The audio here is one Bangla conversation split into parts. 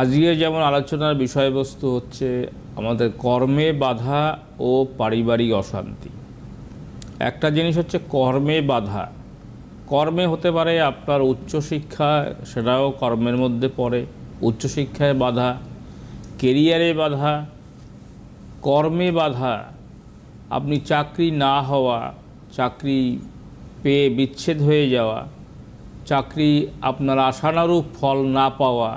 আজকে যেমন আলোচনার বিষয়বস্তু হচ্ছে আমাদের কর্মে বাধা ও পারিবারিক অশান্তি। একটা জিনিস হচ্ছে কর্মে বাধা। কর্মে হতে পারে আপনার উচ্চশিক্ষা সেটাও কর্মের মধ্যে পড়ে। উচ্চশিক্ষায় বাধা, কেরিয়ারে বাধা, কর্মে বাধা, আপনি চাকরি না হওয়া, চাকরি পেয়ে বিচ্ছেদ হয়ে যাওয়া, চাকরি আপনার আশানুরূপ ফল না পাওয়া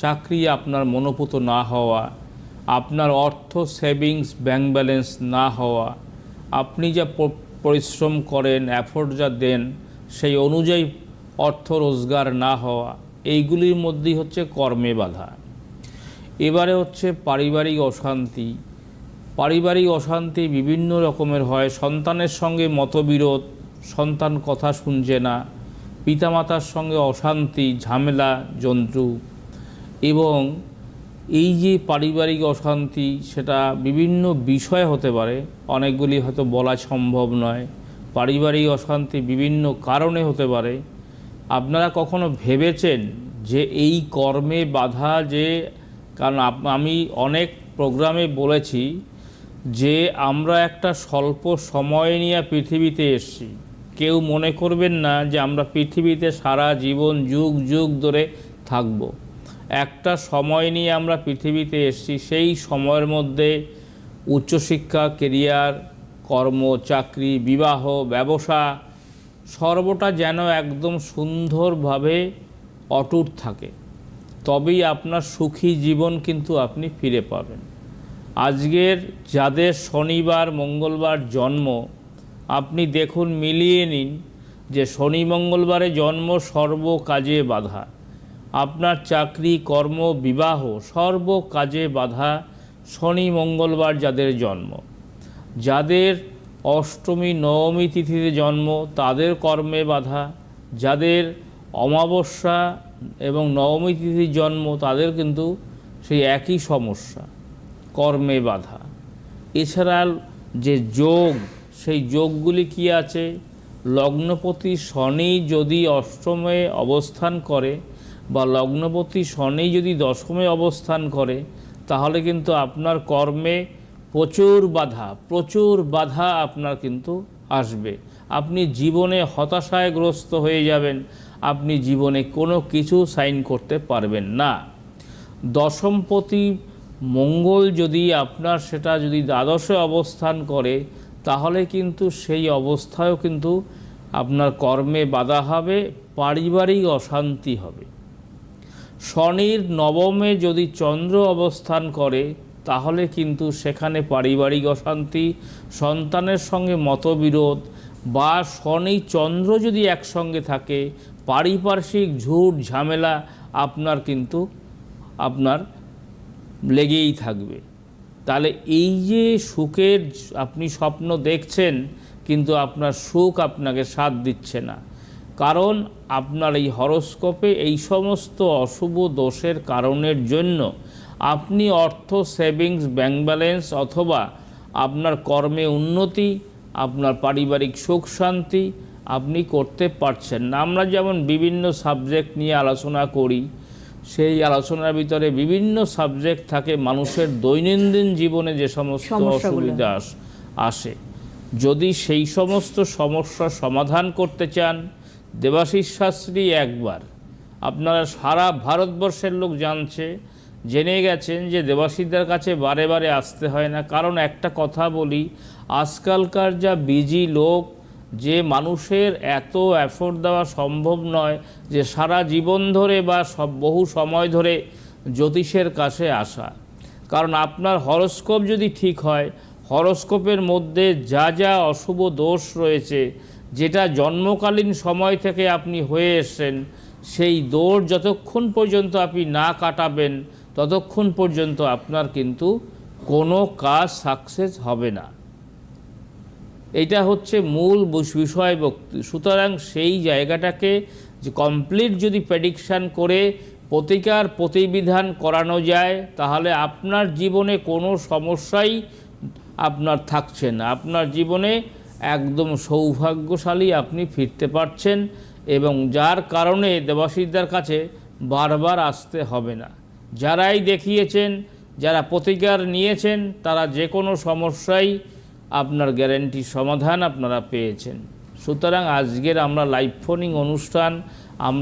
চাকরি আপনার মনোপুত না হওয়া, আপনার অর্থ সেভিংস, ব্যাংক ব্যালেন্স না হওয়া, আপনি যা পরিশ্রম করেন, এফোর্ট যা দেন, সেই অনুযায়ী অর্থ রোজগার না হওয়া, এইগুলির মধ্যেই হচ্ছে কর্মে বাধা। এবারে হচ্ছে পারিবারিক অশান্তি। পারিবারিক অশান্তি বিভিন্ন রকমের হয়। সন্তানের সঙ্গে মতবিরোধ, সন্তান কথা শুনছে না, পিতামাতার সঙ্গে অশান্তি, ঝামেলা, জন্তু এবং এই যে পারিবারিক অশান্তি, সেটা বিভিন্ন বিষয় হতে পারে। অনেকগুলি হয়তো বলা সম্ভব নয়। পারিবারিক অশান্তি বিভিন্ন কারণে হতে পারে। আপনারা কখনো ভেবেছেন যে এই কর্মে বাধা যে, কারণ আমি অনেক প্রোগ্রামে বলেছি যে, আমরা একটা স্বল্প সময় নিয়ে পৃথিবীতে এসেছি। কেউ মনে করবেন না যে আমরা পৃথিবীতে সারা জীবন যুগ যুগ ধরে থাকব। একটা সময় নিয়ে আমরা পৃথিবীতে এসেছি, সেই সময়ের মধ্যে উচ্চশিক্ষা, কেরিয়ার, কর্ম, চাকরি, বিবাহ, ব্যবসা সর্বটা যেন একদম সুন্দরভাবে অটুট থাকে। তবেই আপনার সুখী জীবন কিন্তু আপনি ফিরে পাবেন। আজকের যাদের শনিবার, মঙ্গলবার জন্ম, আপনি দেখুন, মিলিয়ে নিন যে শনি, মঙ্গলবারে জন্ম সর্ব কাজে বাধা। আপনার চাকরি, কর্ম, বিবাহ সর্ব কাজে বাধা শনি, মঙ্গলবার যাদের জন্ম। যাদের অষ্টমী, নবমী তিথিতে জন্ম, তাদের কর্মে বাধা। যাদের অমাবস্যা এবং নবমী তিথির জন্ম, তাদের কিন্তু সেই একই সমস্যা, কর্মে বাধা। এছাড়া যে যোগ, সেই যোগগুলি কি আছে? লগ্নপতি শনি যদি অষ্টমে অবস্থান করে বা লগ্নপতি শনি যদি দশমে অবস্থান করে, তাহলে কিন্তু আপনার কর্মে প্রচুর বাধা প্রচুর বাধা আপনার কিন্তু আসবে। আপনি জীবনে হতাশায় গ্রস্ত হয়ে যাবেন, আপনি জীবনে কোনো কিছু সাইন করতে পারবেন না। দশমপতি মঙ্গল যদি আপনার সেটা যদি দ্বাদশে অবস্থান করে, তাহলে কিন্তু সেই অবস্থায়ও কিন্তু আপনার কর্মে বাধা হবে, পারিবারিক অশান্তি হবে। শনির নবমে যদি চন্দ্র অবস্থান করে, তাহলে কিন্তু সেখানে পারিবারিক অশান্তি, সন্তানের সঙ্গে মতবিরোধ বা শনি চন্দ্র যদি একসঙ্গে থাকে, পারিপার্শ্বিক ঝুট ঝামেলা আপনার কিন্তু, আপনার লেগেই থাকবে। তাহলে এই যে সুখের আপনি স্বপ্ন দেখছেন, কিন্তু আপনার সুখ আপনাকে সাথ দিচ্ছে না। কারণ আপনার এই হরস্কোপে এই সমস্ত অশুভ দোষের কারণের জন্য আপনি অর্থ সেভিংস ব্যাংক ব্যালেন্স অথবা আপনার কর্মে উন্নতি আপনার পারিবারিক সুখ শান্তি আপনি করতে পারছেন না। আমরা যেমন বিভিন্ন সাবজেক্ট নিয়ে আলোচনা করি সেই আলোচনার ভিতরে বিভিন্ন সাবজেক্ট থাকে মানুষের দৈনন্দিন জীবনে যে সমস্ত অসুবিধা আস- আসে। যদি সেই সমস্ত সমস্যার সমাধান করতে চান দেবাশিস শাস্ত্রী একবার। আপনারা সারা ভারতবর্ষের লোক জানছে, জেনে গেছেন যে দেবাশিসদের কাছে বারে বারে আসতে হয় না। কারণ একটা কথা বলি, আজকালকার যা বিজি লোক, যে মানুষের এত অ্যাফোর্ড দেওয়া সম্ভব নয় যে সারা জীবন ধরে বা সব বহু সময় ধরে জ্যোতিষের কাছে আসা। কারণ আপনার হরস্কোপ যদি ঠিক হয় হরস্কোপের মধ্যে যা যা অশুভ দোষ রয়েছে, যেটা জন্মকালীন সময় থেকে আপনি হয়ে এসেছেন, সেই দোষ যতক্ষণ পর্যন্ত আপনি না কাটাবেন, ততক্ষণ পর্যন্ত আপনার কিন্তু কোনো কাজ সাকসেস হবে না। এটা হচ্ছে মূল বিষয়বস্তু সুতরাং সেই জায়গাটাকে যে কমপ্লিট যদি প্রেডিকশান করে, প্রতিকার প্রতিবিধান করানো যায়, তাহলে আপনার জীবনে কোনো সমস্যাই আপনার থাকছে না আপনার জীবনে একদম সৌভাগ্যশালী আপনি ফিরতে পারছেন এবং যার কারণে দেবাশিসদের কাছে বারবার আসতে হবে না। যারাই দেখিয়েছেন, যারা প্রতিকার নিয়েছেন, তারা যে কোনো সমস্যাই আপনার গ্যারেন্টি সমাধান আপনারা পেয়েছেন। সুতরাং আজকের আমরা লাইভ ফোনিং অনুষ্ঠান আমরা